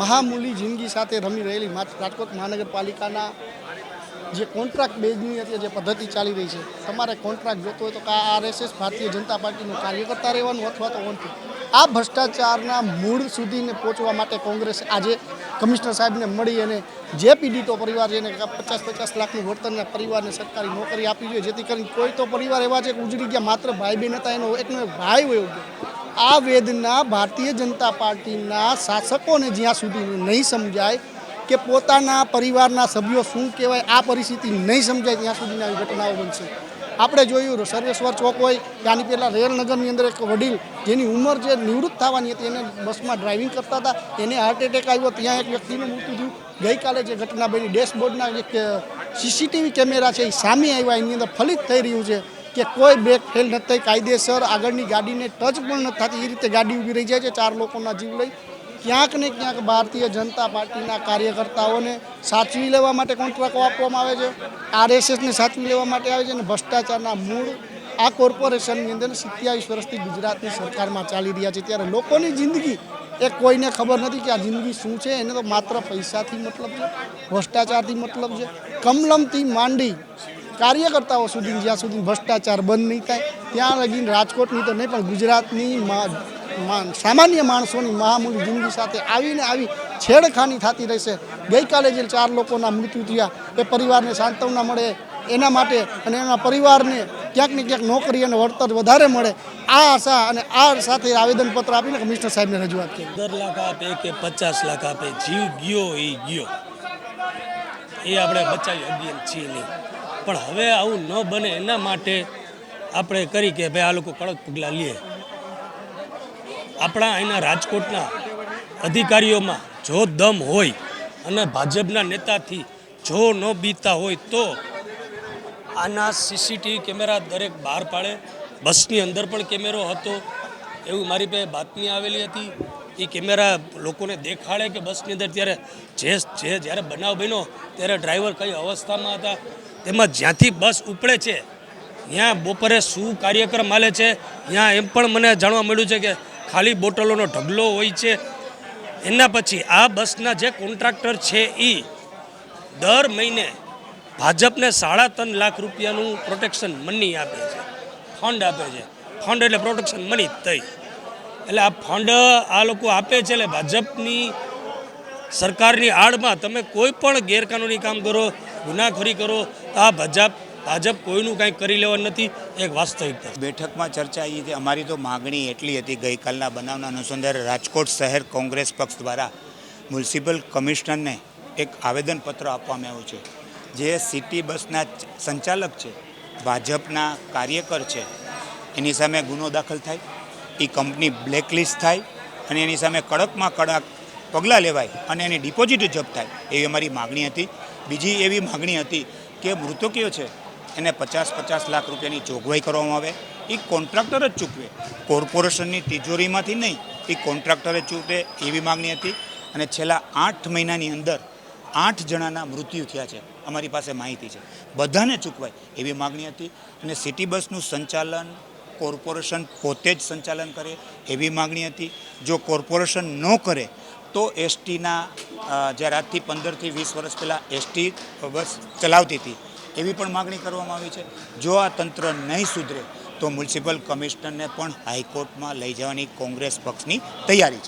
મહામૂલી જિંદગી સાથે રમી રહેલી રાજકોટ મહાનગરપાલિકાના જે કોન્ટ્રાક્ટ બેઝની અત્યારે જે પદ્ધતિ ચાલી રહી છે, તમારે કોન્ટ્રાક્ટ જોતો હોય તો આરએસએસ ભારતીય જનતા પાર્ટીનું કાર્યકર્તા રહેવાનું અથવા તો ઓનથી આ ભ્રષ્ટાચારના મૂળ સુધીને પહોંચવા માટે કોંગ્રેસ આજે કમિશનર સાહેબને મળી અને જે પીડિતો પરિવાર જેને પચાસ પચાસ લાખનું વળતરના પરિવારને સરકારી નોકરી આપી જોઈએ, જેથી કરીને કોઈ તો પરિવાર એવા છે કે ઉજળી ગયા, માત્ર ભાઈ બહેન હતા, એનો એકનો એક ભાઈ ગયો. આ વેદના ભારતીય જનતા પાર્ટીના શાસકોને જ્યાં સુધી નહીં સમજાય કે પોતાના પરિવારના સભ્યો શું કહેવાય, આ પરિસ્થિતિ નહીં સમજાય ત્યાં સુધીની આવી ઘટનાઓ બનશે. આપણે જોયું, સર્વેશ્વર ચોક હોય ત્યાંની પહેલાં રેલનગરની અંદર એક વડીલ જેની ઉંમર જે નિવૃત્ત થવાની હતી, એને બસમાં ડ્રાઇવિંગ કરતા હતા, એને હાર્ટ એટેક આવ્યો, ત્યાં એક વ્યક્તિનું મૃત્યુ થયું. ગઈકાલે જે ઘટના બની, ડેશબોર્ડના એક સીસીટીવી કેમેરા છે, એ સામે આવ્યા, એની અંદર ફલિત થઈ રહ્યું છે. કે કોઈ બ્રેક ફેલ નથી થઈ કાયદેસર આગળની ગાડીને ટચ પણ નથી થતી, એ રીતે ગાડી ઊભી રહી જાય છે ચાર લોકોના જીવ લઈ. ક્યાંક ને ક્યાંક ભારતીય જનતા પાર્ટીના કાર્યકર્તાઓને સાચવી લેવા માટે કોન્ટ્રાક્ટ આપવામાં આવે છે? આરએસએસને સાચવી લેવા માટે આવે છે અને ભ્રષ્ટાચારના મૂળ આ કોર્પોરેશનની અંદર સિત્યાવીસ વર્ષથી ગુજરાતની સરકારમાં ચાલી રહ્યા છે. ત્યારે લોકોની જિંદગી, એ કોઈને ખબર નથી કે આ જિંદગી શું છે? એને તો માત્ર પૈસાથી મતલબ છે, ભ્રષ્ટાચારથી મતલબ છે. કમલમથી માંડી કાર્યકર્તાઓ સુધી, જ્યાં સુધી ભ્રષ્ટાચાર બંધ નહીં થાય, ત્યાં લગીને રાજકોટની તો નહીં, પણ ગુજરાતની સામાન્ય માણસોની મહામૂલી જિંદગી સાથે આવીને આવી છેડખાની થતી રહેશે. ગઈકાલે જે ચાર લોકોના મૃત્યુ થયા, એ પરિવારને સાંત્વના મળે એના માટે અને એના પરિવારને ક્યાંક ને ક્યાંક નોકરી અને વળતર વધારે મળે, આ આશા અને આ સાથે આવેદનપત્ર આપીને કમિશનર સાહેબને રજૂઆત કરી. દર લાખ આપે કે પચાસ લાખ આપે, જીવ ગયો એ ગયો. એ આપણે બચાવી શકીએ છીએ નહીં. પણ હવે આવું ન બને એના માટે આપણે કરી કે ભાઈ આ લોકો કડક પગલાં લે. આપણા અહીંના રાજકોટના અધિકારીઓમાં જો દમ હોય અને ભાજપના નેતાથી જો ન બીતા હોય તો આના સીસીટીવી કેમેરા દરેક બહાર પાડે. બસની અંદર પણ કેમેરો હતો. એવું મારી પાસે બાતમી આવેલી હતી. એ કેમેરા લોકોને દેખાડે કે બસની અંદર ત્યારે જે જે જ્યારે બનાવ બન્યો ત્યારે ડ્રાઈવર કઈ અવસ્થામાં હતા? તેમાં જ્યાંથી બસ ઉપડે છે, ત્યાં બપોરે શું કાર્યક્રમ હાલે છે, ત્યાં એમ પણ મને જાણવા મળ્યું છે કે ખાલી બોટલોનો ઢગલો હોય છે. એના પછી આ બસના જે કોન્ટ્રાક્ટર છે એ દર મહિને ભાજપને સાડા ત્રણ લાખ રૂપિયાનું પ્રોટેક્શન મની આપે છે. ફંડ આપે છે. ફંડ એટલે પ્રોટેક્શન મની થઈ એટલે આ ફંડ આ લોકો આપે છે એટલે ભાજપની સરકારની આડમાં તમે કોઈ પણ ગેરકાનૂની કામ કરો, ગુનાખોરી કરો આ ભાજપ ભાજપ કોઈનું કાંઈ કરી લેવા નથી, એક વાસ્તવિકતા બેઠકમાં ચર્ચા એ હતી અમારી તો માગણી એટલી હતી ગઈકાલના બનાવના અનુસંધાને રાજકોટ શહેર કોંગ્રેસ પક્ષ દ્વારા મ્યુનિસિપલ કમિશનરને એક આવેદનપત્ર આપવામાં આવ્યું છે. જે સિટી બસના સંચાલક છે, ભાજપના કાર્યકર છે, એની સામે ગુનો દાખલ થાય એ કંપની બ્લેકલિસ્ટ થાય, અને એની સામે કડકમાં કડક પગલાં લેવાય અને એની ડિપોઝિટ જપ્ત થાય, એવી અમારી માગણી હતી. બીજી એવી માગણી હતી કે મૃતકીઓ છે, એને પચાસ પચાસ લાખ રૂપિયાની જોગવાઈ કરવામાં આવે, એ કોન્ટ્રાક્ટર જ ચૂકવે. કોર્પોરેશનની તિજોરીમાંથી નહીં, એ કોન્ટ્રાક્ટર જ ચૂકવે એવી માગણી હતી. અને છેલ્લા આઠ મહિનાની અંદર આઠ જણાના મૃત્યુ થયા છે, અમારી પાસે માહિતી છે. બધાને ચૂકવાય એવી માગણી હતી અને સિટી બસનું સંચાલન, કોર્પોરેશન પોતે જ સંચાલન કરે એવી માગણી હતી. જો કોર્પોરેશન ન કરે તો એસટીના જ્યારે આજથી પંદરથી વીસ વર્ષ પહેલાં એસટી બસ ચલાવતી હતી, એવી પણ માગણી કરવામાં આવી છે. જો આ તંત્ર નહીં સુધરે, તો મ્યુનિસિપલ કમિશનરને પણ હાઈકોર્ટમાં લઈ જવાની કોંગ્રેસ પક્ષની તૈયારી છે.